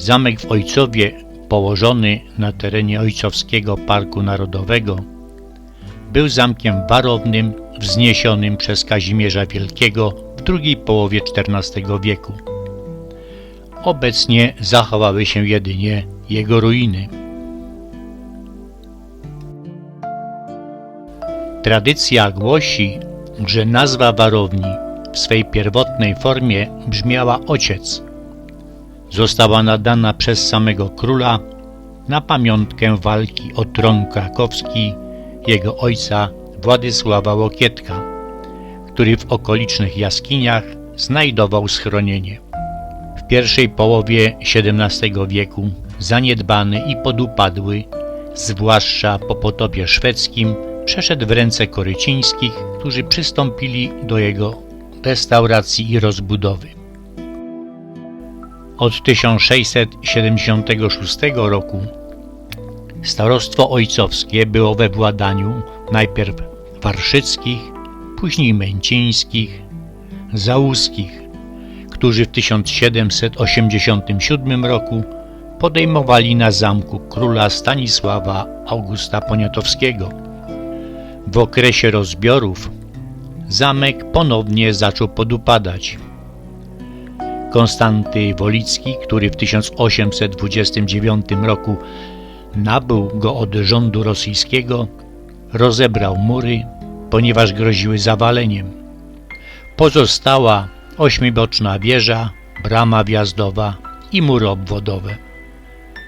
Zamek w Ojcowie, położony na terenie Ojcowskiego Parku Narodowego, był zamkiem warownym wzniesionym przez Kazimierza Wielkiego w drugiej połowie XIV wieku. Obecnie zachowały się jedynie jego ruiny. Tradycja głosi, że nazwa warowni w swej pierwotnej formie brzmiała ojciec. Została nadana przez samego króla na pamiątkę walki o tron krakowski jego ojca Władysława Łokietka, który w okolicznych jaskiniach znajdował schronienie. W pierwszej połowie XVII wieku zaniedbany i podupadły, zwłaszcza po potopie szwedzkim, przeszedł w ręce korycińskich, którzy przystąpili do jego restauracji i rozbudowy. Od 1676 roku starostwo ojcowskie było we władaniu najpierw warszyckich, później męcińskich, załuskich, którzy w 1787 roku podejmowali na zamku króla Stanisława Augusta Poniatowskiego. W okresie rozbiorów zamek ponownie zaczął podupadać. Konstanty Wolicki, który w 1829 roku nabył go od rządu rosyjskiego, rozebrał mury, ponieważ groziły zawaleniem. Pozostała ośmiboczna wieża, brama wjazdowa i mury obwodowe.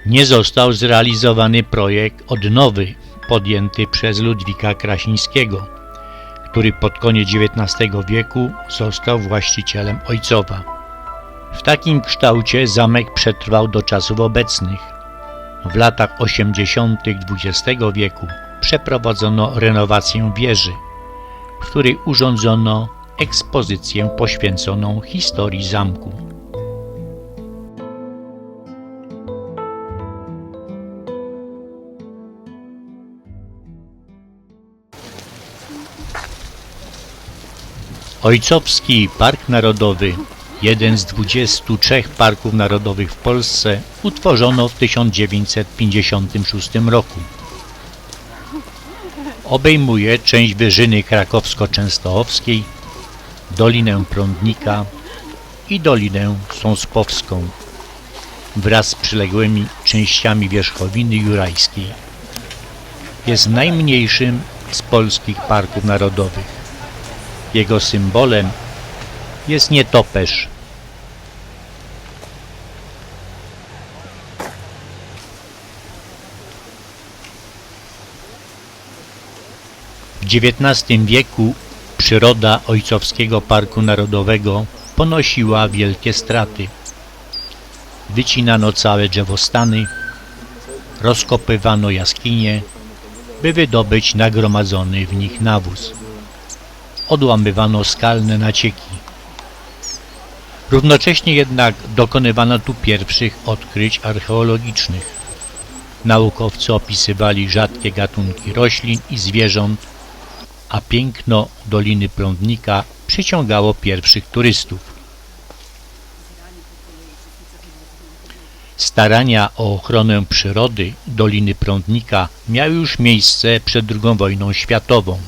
Nie został zrealizowany projekt odnowy podjęty przez Ludwika Krasińskiego, który pod koniec XIX wieku został właścicielem Ojcowa. W takim kształcie zamek przetrwał do czasów obecnych. W latach 80. XX wieku przeprowadzono renowację wieży, w której urządzono ekspozycję poświęconą historii zamku. Ojcowski Park Narodowy, jeden z 23 parków narodowych w Polsce, utworzono w 1956 roku. Obejmuje część Wyżyny Krakowsko-Częstochowskiej, Dolinę Prądnika i Dolinę Sąspowską wraz z przyległymi częściami wierzchowiny jurajskiej. Jest najmniejszym z polskich parków narodowych. Jego symbolem jest nietoperz. W XIX wieku przyroda Ojcowskiego Parku Narodowego ponosiła wielkie straty. Wycinano całe drzewostany, rozkopywano jaskinie, by wydobyć nagromadzony w nich nawóz odłamywano skalne nacieki. Równocześnie jednak dokonywano tu pierwszych odkryć archeologicznych. Naukowcy opisywali rzadkie gatunki roślin i zwierząt, a piękno Doliny Prądnika przyciągało pierwszych turystów. Starania o ochronę przyrody Doliny Prądnika miały już miejsce przed II wojną światową.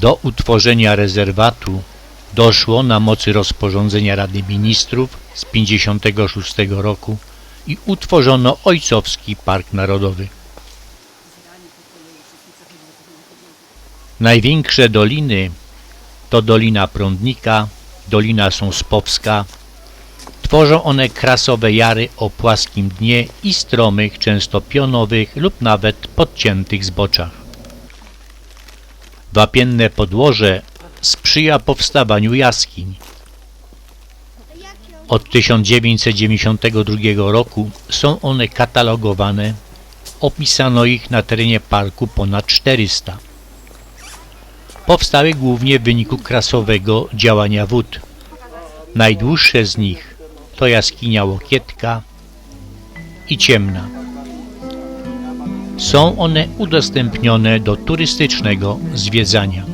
Do utworzenia rezerwatu doszło na mocy rozporządzenia Rady Ministrów z 1956 roku i utworzono Ojcowski Park Narodowy. Największe doliny to Dolina Prądnika, Dolina Sąspowska. Tworzą one krasowe jary o płaskim dnie i stromych, często pionowych lub nawet podciętych zboczach. Wapienne podłoże sprzyja powstawaniu jaskiń. Od 1992 roku są one katalogowane, opisano ich na terenie parku ponad 400. Powstały głównie w wyniku krasowego działania wód. Najdłuższe z nich to jaskinia Łokietka i Ciemna. Są one udostępnione do turystycznego zwiedzania.